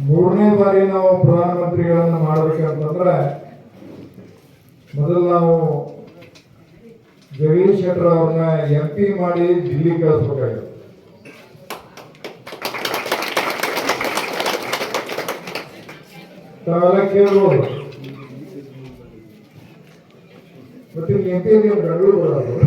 ಮೂರನೇ ಬಾರಿ ನಾವು ಪ್ರಧಾನಮಂತ್ರಿಗಳನ್ನ ಮಾಡ್ಬೇಕಂತಂದ್ರೆ ಮೊದಲು ನಾವು ಜಗದೀಶ್ ಶೆಟ್ಟರ್ ಅವ್ರನ್ನ ಎಂ ಪಿ ಮಾಡಿ ದಿಲ್ಲಿ ಕಳಿಸ್ಬೇಕಾಗಿತ್ತು. ಕೇಳ್ಬೋದು. ಮತ್ತೆ ಎಂ ಪಿ ಬೆಂಗಳೂರು ಬರೋದು.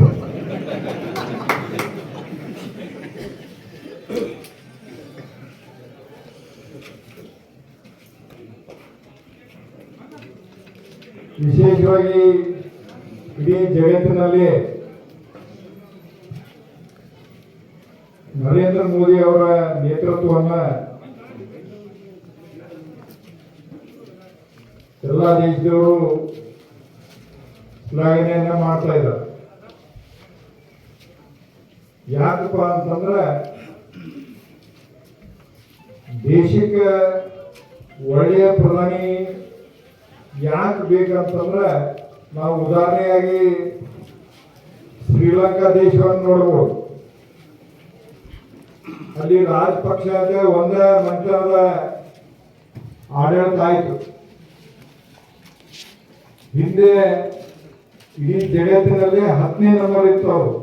ವಿಶೇಷವಾಗಿ ಇಡೀ ಜಗತ್ತಿನಲ್ಲಿ ನರೇಂದ್ರ ಮೋದಿ ಅವರ ನೇತೃತ್ವವನ್ನು ಎಲ್ಲ ದೇಶದವರು ಶ್ಲಾಘನೆಯನ್ನ ಮಾಡ್ತಾ ಇದ್ದಾರೆ. ಯಾಕಪ್ಪ ಅಂತಂದ್ರೆ ದೇಶಕ್ಕೆ ಒಳ್ಳೆಯ ಪ್ರಧಾನಿ ಯಾಕೆ ಬೇಕಂತಂದ್ರೆ ನಾವು ಉದಾಹರಣೆಯಾಗಿ ಶ್ರೀಲಂಕಾ ದೇಶವನ್ನು ನೋಡ್ಬೋದು. ಅಲ್ಲಿ ರಾಜಪಕ್ಷದ ಒಂದೇ ಮಂತ್ರದ ಆಡಳಿತ ಆಯಿತು. ಹಿಂದೆ ಇಡೀ ಜಗತ್ತಿನಲ್ಲಿ ಹತ್ತನೇ ನಂಬರ್ ಇತ್ತು ಅವರು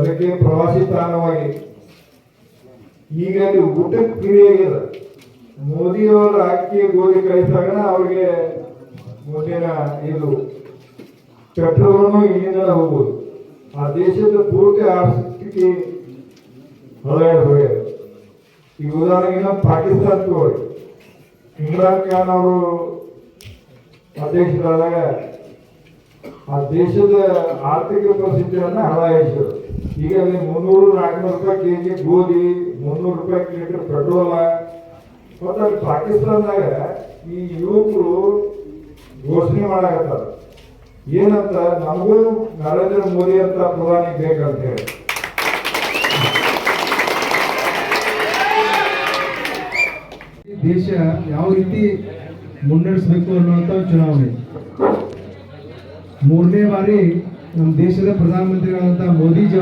ಅದಕ್ಕೆ ಪ್ರವಾಸಿ ತಾಣವಾಗಿ. ಈಗ ಅಲ್ಲಿ ಊಟಕ್ಕೆ ಆಗಿದೆ ಮೋದಿಯವರು ಅಕ್ಕಿ ಗೋಧಿ ಕಳಿಸಿದಾಗ ಅವ್ರಿಗೆ ಮುಂದಿನ ಇದು ಪೆಟ್ರೋಲನ್ನು ಇಲ್ಲಿಂದ ಹೋಗ್ಬೋದು. ಆ ದೇಶದ ಪೂರ್ತಿ ಆರ್ಥಿಕ ಹೋಗ್ಯಾರ ಈಗ ಉದಾಹರಣೆಗೆ ಪಾಕಿಸ್ತಾನ ತಗೊಳ್ಳಿ ಇಮ್ರಾನ್ ಖಾನ್ ಅವರು ಅಧ್ಯಕ್ಷರಾದಾಗ ಆ ದೇಶದ ಆರ್ಥಿಕ ಪರಿಸ್ಥಿತಿಯನ್ನು ಹಳಾಯಿಸಿದರು ಈಗ ಅಲ್ಲಿ ಮುನ್ನೂರು ನಾಲ್ಕುನೂರು ರೂಪಾಯಿ ಕೆಜಿ ಗೋಧಿ, ಮುನ್ನೂರು ರೂಪಾಯಿ ಲೀಟರ್ ಪೆಟ್ರೋಲ ಮತ್ತು ಪಾಕಿಸ್ತಾನದಾಗ ಈ ಯುವಕರು ಘೋಷಣೆ ಮಾಡಾಕತ್ತಾರ. ಏನಂತ ನಮಗೂ ನರೇಂದ್ರ ಮೋದಿ ಅಂತ ಪ್ರಧಾನಿ ಬೇಕಂತ ಹೇಳಿ. ದೇಶ ಯಾವ ರೀತಿ ಮುನ್ನಡೆಸಬೇಕು ಅನ್ನುವಂಥ ಚುನಾವಣೆ. ಮೂರನೇ ಬಾರಿ ನಮ್ಮ ದೇಶದ ಪ್ರಧಾನಮಂತ್ರಿಗಳಾದಂಥ ಮೋದಿಜಿ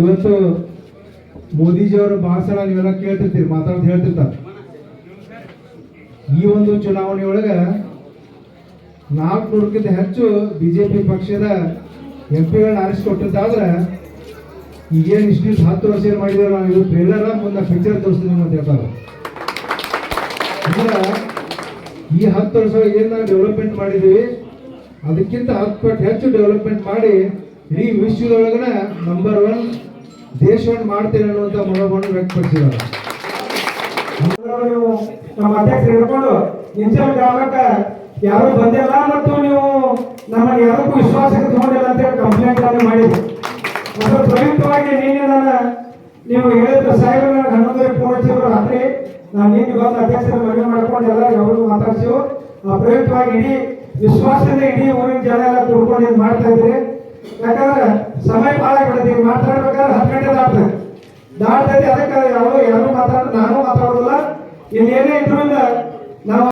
ಇವತ್ತು ಮೋದಿಜಿ ಅವರ ಭಾಷಣ ನೀವೆಲ್ಲ ಕೇಳ್ತಿರ್ತೀರಿ, ಮಾತಾಡೋದು ಹೇಳ್ತಿರ್ತಾರೆ. ಈ ಒಂದು ಚುನಾವಣೆ ಒಳಗೆ ನಾಲ್ಕುನೂರಕ್ಕಿಂತ ಹೆಚ್ಚು ಬಿಜೆಪಿ ಪಕ್ಷದ ಎಂ ಪಿಗಳನ್ನ ಆರಿಸಿಕೊಟ್ಟಿದ್ದಾದ್ರೆ ಈಗೇನು ಇಷ್ಟು ಹತ್ತು ವರ್ಷ ಏನು ಮಾಡಿದ್ರೆ ನಾವು ಇದು ಟ್ರೇಲರ ಮುಂದೆ ಪಿಕ್ಚರ್ ತೋರಿಸ್ತೀನಿ ಅಂತ ಹೇಳ್ತಾರೆ. ಅಂದ್ರೆ ಈ ಹತ್ತು ವರ್ಷ ಏನು ನಾವು ಡೆವಲಪ್ಮೆಂಟ್ ಮಾಡಿದ್ವಿ ಅದಕ್ಕಿಂತ ಹತ್ತು ಪಟ್ಟು ಹೆಚ್ಚು ಡೆವಲಪ್ಮೆಂಟ್ ಮಾಡಿ, ಇಡೀ ವಿಶ್ವದೊಳಗನೆ ನಂಬರ್ ಒನ್ ದೇಶವನ್ನು ಮಾಡ್ತೇನೆ ಅನ್ನುವಂತ ಮನೋಭಾವನೆ ವ್ಯಕ್ತಪಡಿಸಿದ್ದಾರೆ. ನಮ್ಮ ಅಧ್ಯಕ್ಷರು ಹಿಡ್ಕೊಂಡು ನಿಮ್ಮ ಗ್ರಾಮಕ್ಕೆ ಯಾರು ಬಂದಿಲ್ಲ ಮತ್ತು ನೀವು ನಮ್ಮನ್ನು ಯಾರಕ್ಕೂ ವಿಶ್ವಾಸಕ್ಕೆ ತಗೊಂಡಿಲ್ಲ ಅಂತ ಹೇಳಿ ಕಂಪ್ಲೇಂಟ್ ಅನ್ನು ಮಾಡಿದ್ರು. ಮತ್ತು ಪ್ರಯುಕ್ತವಾಗಿ ನೀನೆ ನಾನು ನೀವು ಹೇಳಿದ ಸಾಹೇಬರು ನನಗೆ ಹನ್ನೊಂದರಿಗೆ ಫೋನ್ ಹಚ್ಚಿದ್ರು ರಾತ್ರಿ ನಾನು ನಿನ್ನೆ ಬಂದು ಅಧ್ಯಕ್ಷರ ಮನವಿ ಮಾಡ್ಕೊಂಡು ಎಲ್ಲ ಅವರು ಮಾತಾಡ್ಸಿವು ಆ ಪ್ರಯುಕ್ತವಾಗಿ ಇಡೀ ವಿಶ್ವಾಸದಿಂದ ಇಡೀ ಊರಿನ ಜನ ಎಲ್ಲ ಕೂಡ್ಕೊಂಡು ಇದು ಮಾಡ್ತಾ ಇದ್ದೀರಿ. ಯಾಕಂದ್ರೆ ಸಮಯ ಭಾಳ ಬಿಡುತ್ತೆ ದಾಟ್ತದೆ ದಾಟ್ತೈತಿ ಅದಕ್ಕೆ ಯಾರು ಯಾರು ಮಾತಾಡ ನಾನು ಮಾತಾಡೋದಿಲ್ಲ. ಇನ್ನೇನೇ ಇದ್ರಿಂದ ನಾವು